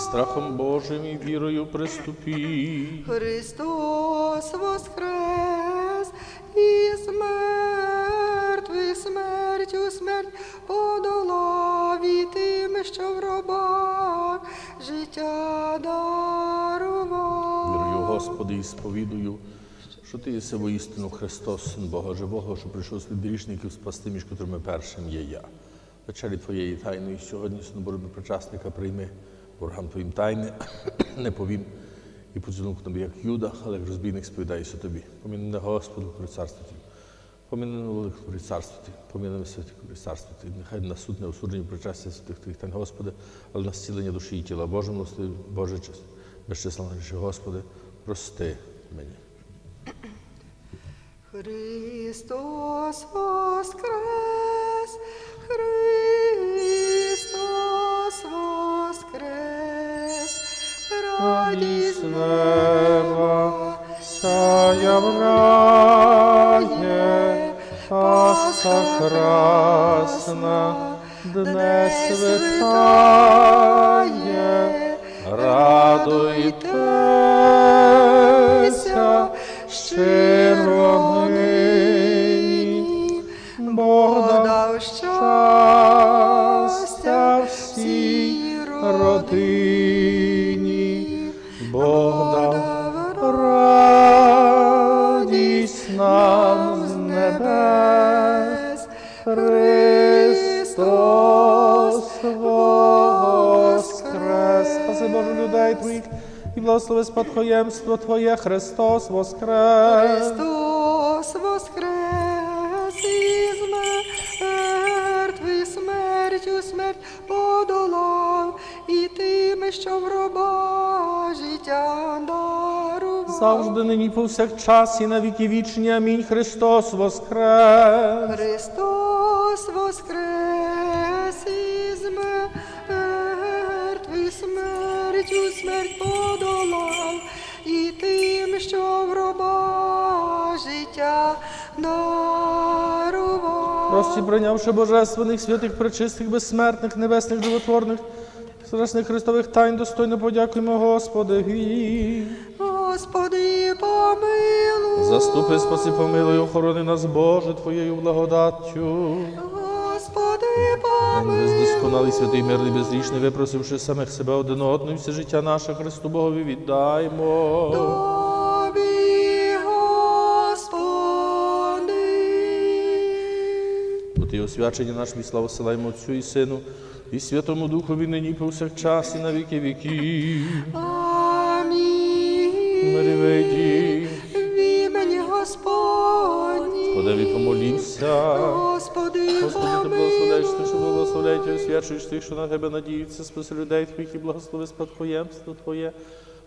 страхом Божим і вірою приступі. Христос воскрес із мертвих смертю смерть подолав і тим, що в робах життя дарував. Вірую, Господи, і сповідую, що Ти єси воістину Христос, Син Бога Живого, що прийшов світ грішників спасти, між котрими першим є я. Вечері Твоєї тайної сьогодні, Синобородно причасника, прийми ворогам Твоїм тайни, не повім і поцілунок тобі, як Юда, але як розбійник сповідаюся тобі. Поміни мене, Господу, при царстві Твій. Поміни велику при царстві Твій. Поміни мене, святі при царстві Твій. Нехай на суд не осуджені причастя святих Твоїх тайн, Господи, але на зцілення душі і тіла. Боже, милостивий, Боже, честь. Безчисленна речі, Господи, прости мені. Христос воскрес, Христос неба сяявляє, Пасха красна, дне святає, радуйтеся, щиро нині, Бог дав щастя всій родині, Бог дав радість нам з небес, Христос воскрес. Спаси Боже людей Твоїх і благослови спадкоємство Твоє, Христос воскрес. Христос воскрес із мертвих смертю смерть подолав і тими, що в роба життя дарував. Завжди нині повсякчас і на віки вічні. Амінь. Христос воскрес. Христос воскрес із мертвих смертю смерть подолав і тим, що в роба життя дарував. Прості прийнявши божественних, святих, пречистих, безсмертних, небесних, животворних, страшних Христових тайн, достойно подякуємо Господи. Господи, помилуй. Заступи, спаси, помилуй, охорони нас, Боже, Твоєю благодаттю. Господи, помилуй. Бездосконалий, святий, мирний, безрічний, випросивши самих себе один одного, і все життя наше Христу Богові віддаймо. Тобі, Господи. Бо Ти освячення наш славу силаємо Отцю і Сину, і Святому Духові нині повсякчас, і на віки віків. Амінь. В імені Господні. Господи, помолімся. Господи, Господи, ти благословляєш тих, що благословляють, і освячуєш тих, що на тебе надіються, спаси людей твоїх і благослови спадкоємство Твоє.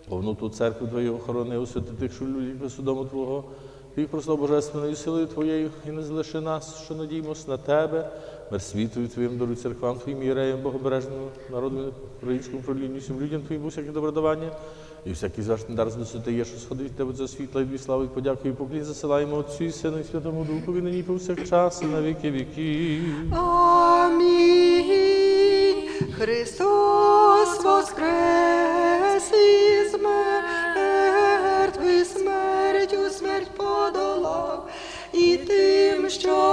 Повноту церкви Твою охорони, освяти тих, що люблять судому Твого. Твоїх прослав Божественною силою Твоєю, і не залиши нас, що надіємось на Тебе, світу Твоїм, даруй церквам Твоїм, єреям, богобережному народу, українському правлінню, всім людям Твоїм, всяке добродавання, і всякий зважний дар з є, що сходить Тебе за світла і слави, подяку, і поклін засилаємо Отцю і Сину, і Святому нині і повсякчас, і на віки віків. Амінь. Христос воскрес із мертвих смертю смерть подолав і тим, що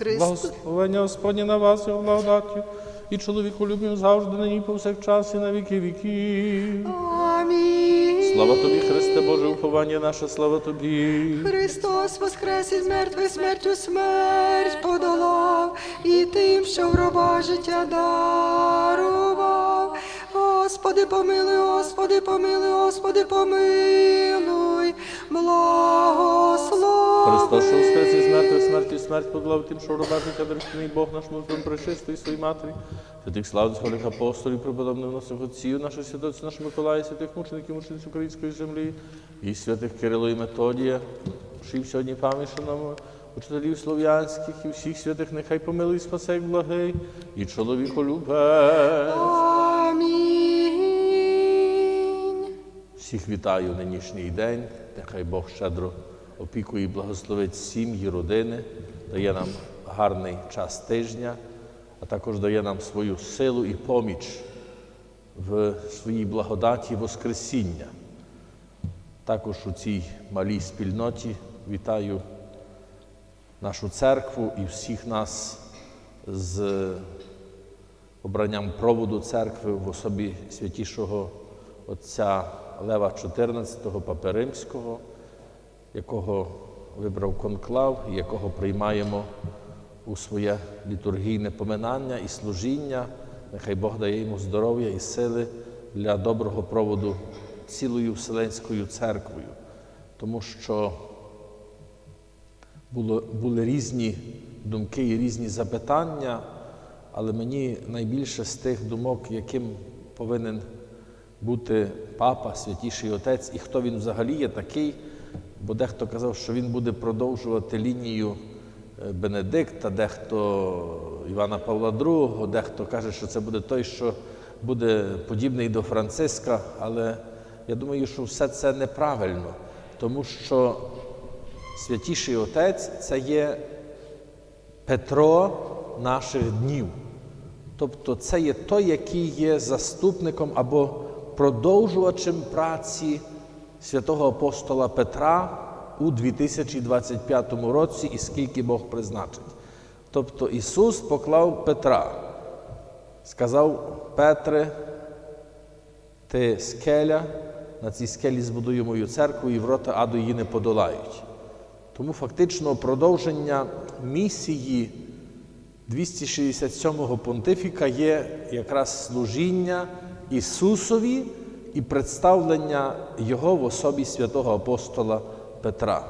Христос. Благословення Господні на вас, і благодаттю, і чоловіку любим завжди, нині і повсякчас, і на віки віків. Амінь. Слава тобі, Христе Боже, уховання наше, слава тобі. Христос воскрес із мертвих смертю смерть подолав, і тим, що в роба життя дарував. Господи, помилуй, Господи, помилуй, Господи, помилуй, благослови. Христос, що воскрес із мертвих смерті, смерть подолав тим, що роба життя дорожний Бог наш молитвом пречистий своїй матері. Святих славних голих апостолів, преподобних наших отців, наших святоців, наших Миколая, святих мучеників, мучениць української землі, і святих Кирило і Методія, всіх сьогодні пам'ятаємо, учителів слов'янських і всіх святих, нехай помилуй, спасе, благий, і чоловіку любе. Всіх вітаю нинішній день. Нехай Бог щедро опікує і благословить сім'ї, родини, дає нам гарний час тижня, а також дає нам свою силу і поміч в своїй благодаті Воскресіння. Також у цій малій спільноті вітаю нашу церкву і всіх нас з обранням проводу церкви в особі святішого отця Лева XIV, Папи Римського, якого вибрав конклав якого приймаємо у своє літургійне поминання і служіння. Нехай Бог дає йому здоров'я і сили для доброго проводу цілою Вселенською церквою, тому що було, були різні думки і різні запитання, але мені найбільше з тих думок, яким повинен бути папа, святіший отець, і хто він взагалі є такий, бо дехто казав, що він буде продовжувати лінію е, Бенедикта, дехто Івана Павла II, дехто каже, що це буде той, що буде подібний до Франциска, але я думаю, що все це неправильно, тому що Святіший Отець це є Петро наших днів. Тобто це є той, який є заступником або продовжувачем праці святого апостола Петра у 2025 році і скільки Бог призначить. Тобто Ісус поклав Петра, сказав Петре, ти скеля, на цій скелі збудую мою церкву, і ворота аду її не подолають. Тому фактично продовження місії 267-го понтифіка є якраз служіння Ісусові і представлення Його в особі святого апостола Петра.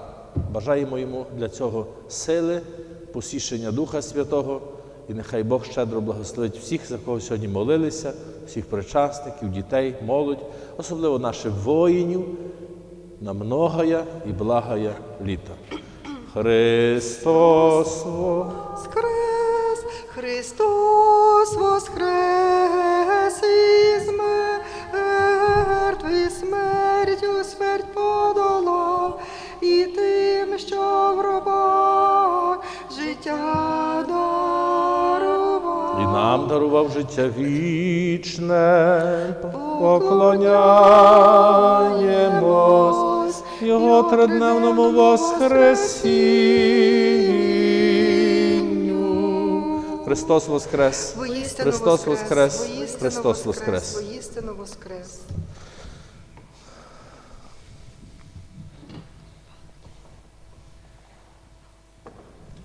Бажаємо йому для цього сили, посішення Духа Святого, і нехай Бог щедро благословить всіх, за кого сьогодні молилися, всіх причасників, дітей, молодь, особливо наших воїнів, на многое і благое літо. Христос Воскрес, Христос воскрес і нам дарував життя вічне, поклоняємось Його тридневному воскресінню. Христос воскрес! Христос воскрес! Христос воскрес! воістину воскрес.